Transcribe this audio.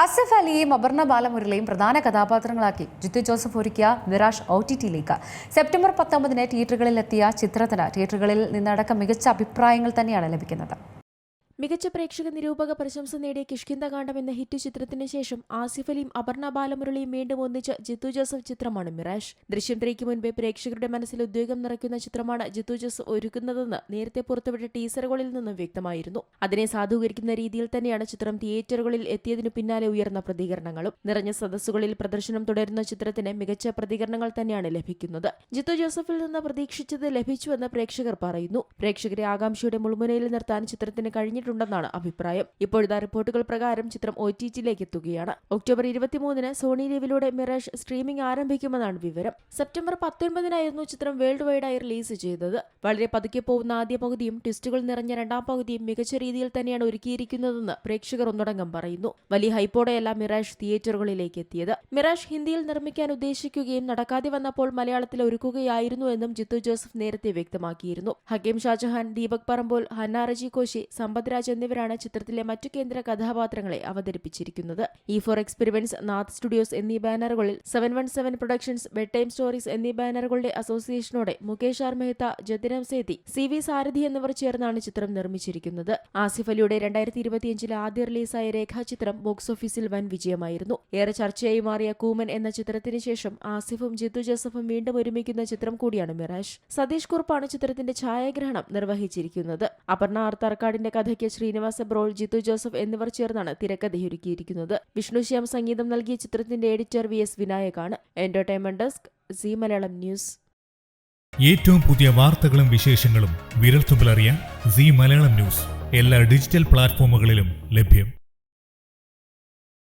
ആസിഫ് അലിയെയും അപർണ ബാലമുരളിയും പ്രധാന കഥാപാത്രങ്ങളാക്കി. ജിത്തു ജോസഫ് ഒരുക്കിയ നിരാഷ് O T ടിയിലേക്ക് സെപ്റ്റംബർ പത്തൊമ്പതിന് തിയേറ്ററുകളിലെത്തിയ ചിത്രത്തിന് തിയേറ്ററുകളിൽ നിന്നടക്കം മികച്ച അഭിപ്രായങ്ങൾ തന്നെയാണ് ലഭിക്കുന്നത്. മികച്ച പ്രേക്ഷക നിരൂപക പ്രശംസ നേടിയ കിഷ്കിന്ദകാന്ഡം എന്ന ഹിറ്റ് ചിത്രത്തിന് ശേഷം ആസിഫ് അലിയും അപർണ ബാലമുരളിയും വീണ്ടും ഒന്നിച്ച ജിത്തു ജോസഫ് ചിത്രമാണ് മിറാഷ്. ദൃശ്യം ത്രീക്ക് മുൻപേ പ്രേക്ഷകരുടെ മനസ്സിൽ ഉദ്വേഗം നിറയ്ക്കുന്ന ചിത്രമാണ് ജിത്തു ജോസഫ് ഒരുക്കുന്നതെന്ന് നേരത്തെ പുറത്തുവിട്ട ടീസറുകളിൽ നിന്നും വ്യക്തമായിരുന്നു. അതിനെ സാധൂകരിക്കുന്ന രീതിയിൽ തന്നെയാണ് ചിത്രം തിയേറ്ററുകളിൽ എത്തിയതിനു പിന്നാലെ ഉയർന്ന പ്രതികരണങ്ങളും. നിറഞ്ഞ സദസ്സുകളിൽ പ്രദർശനം തുടരുന്ന ചിത്രത്തിന് മികച്ച പ്രതികരണങ്ങൾ തന്നെയാണ് ലഭിക്കുന്നത്. ജിത്തു ജോസഫിൽ നിന്ന് പ്രതീക്ഷിച്ചത് ലഭിച്ചുവെന്ന് പ്രേക്ഷകർ പറയുന്നു. പ്രേക്ഷകരെ ആകാംക്ഷയുടെ മുൾമുനയിൽ നിർത്താൻ ചിത്രത്തിന് കഴിഞ്ഞിട്ടുണ്ടെന്നാണ് അഭിപ്രായം. ഇപ്പോഴത്തെ റിപ്പോർട്ടുകൾ പ്രകാരം ചിത്രം ഒ ടി ടിയിലേക്ക് എത്തുകയാണ്. ഒക്ടോബർ ഇരുപത്തിമൂന്നിന് സോണി ലീവിലൂടെ മിറേഷ് സ്ട്രീമിംഗ് ആരംഭിക്കുമെന്നാണ് വിവരം. സെപ്റ്റംബർ പത്തൊൻപതിനായിരുന്നു ചിത്രം വേൾഡ് വൈഡായി റിലീസ് ചെയ്തത്. വളരെ പതുക്കെ പോകുന്ന ആദ്യ പകുതിയും ട്വിസ്റ്റുകൾ നിറഞ്ഞ രണ്ടാം പകുതിയും മികച്ച രീതിയിൽ തന്നെയാണ് ഒരുക്കിയിരിക്കുന്നതെന്ന് പ്രേക്ഷകർ ഒന്നടങ്കം പറയുന്നു. വലിയ ഹൈപ്പോടെയല്ല മിറാഷ് തിയേറ്ററുകളിലേക്ക് എത്തിയത്. മിറാഷ് ഹിന്ദിയിൽ നിർമ്മിക്കാൻ ഉദ്ദേശിക്കുകയും നടക്കാതെ വന്നപ്പോൾ മലയാളത്തിൽ ഒരുക്കുകയായിരുന്നു എന്നും ജിത്തു ജോസഫ് നേരത്തെ വ്യക്തമാക്കിയിരുന്നു. ഹക്കീം ഷാജഹാൻ ദീപക് പറമ്പോൾ ഹന്നാറജി കോശി സമ്പത് രാജ് എന്നിവരാണ് ചിത്രത്തിലെ മറ്റു കേന്ദ്ര കഥാപാത്രങ്ങളെ അവതരിപ്പിച്ചിരിക്കുന്നത്. E four experiments Nath studios എന്നീ ബാനറുകളിൽ seven one seven productions bed time stories എന്നീ ബാനറുകളുടെ അസോസിയേഷനോടെ മുകേഷ് ആർ മെഹ്ത ജതിനം സേതി സി വി സാരഥി എന്നിവർ ചേർന്നാണ് ചിത്രം നിർമ്മിച്ചിരിക്കുന്നത്. ആസിഫ് അലിയുടെ രണ്ടായിരത്തി ഇരുപത്തിയഞ്ചിലെ ആദ്യ റിലീസായ രേഖാചിത്രം ബോക്സ് ഓഫീസിൽ വൻ വിജയമായിരുന്നു. ഏറെ ചർച്ചയായി മാറിയ കൂമൻ എന്ന ചിത്രത്തിന് ശേഷം ആസിഫും ജിത്തു ജോസഫും വീണ്ടും ഒരുമിക്കുന്ന ചിത്രം കൂടിയാണ് മിറാഷ്. സതീഷ് കുറുപ്പാണ് ചിത്രത്തിന്റെ ഛായാഗ്രഹണം നിർവഹിച്ചിരിക്കുന്നത്. അപർണ ആർത്താർക്കാടിന്റെ കഥയ്ക്ക് ശ്രീനിവാസ ബ്രോൾ ജിത്തു ജോസഫ് എന്നിവർ ചേർന്നാണ് തിരക്കഥയൊരുക്കിയിരിക്കുന്നത്. വിഷ്ണുശ്യാം സംഗീതം നൽകിയ ചിത്രത്തിന്റെ editor V S വിനായകാണ്. Entertainment desk Zee Malayalam news. ഏറ്റവും പുതിയ വാർത്തകളും വിശേഷങ്ങളും വിരൽത്തുമ്പിലറിയാൻ സി മലയാളം ന്യൂസ്. എല്ലാ ഡിജിറ്റൽ പ്ലാറ്റ്ഫോമുകളിലും ലഭ്യം.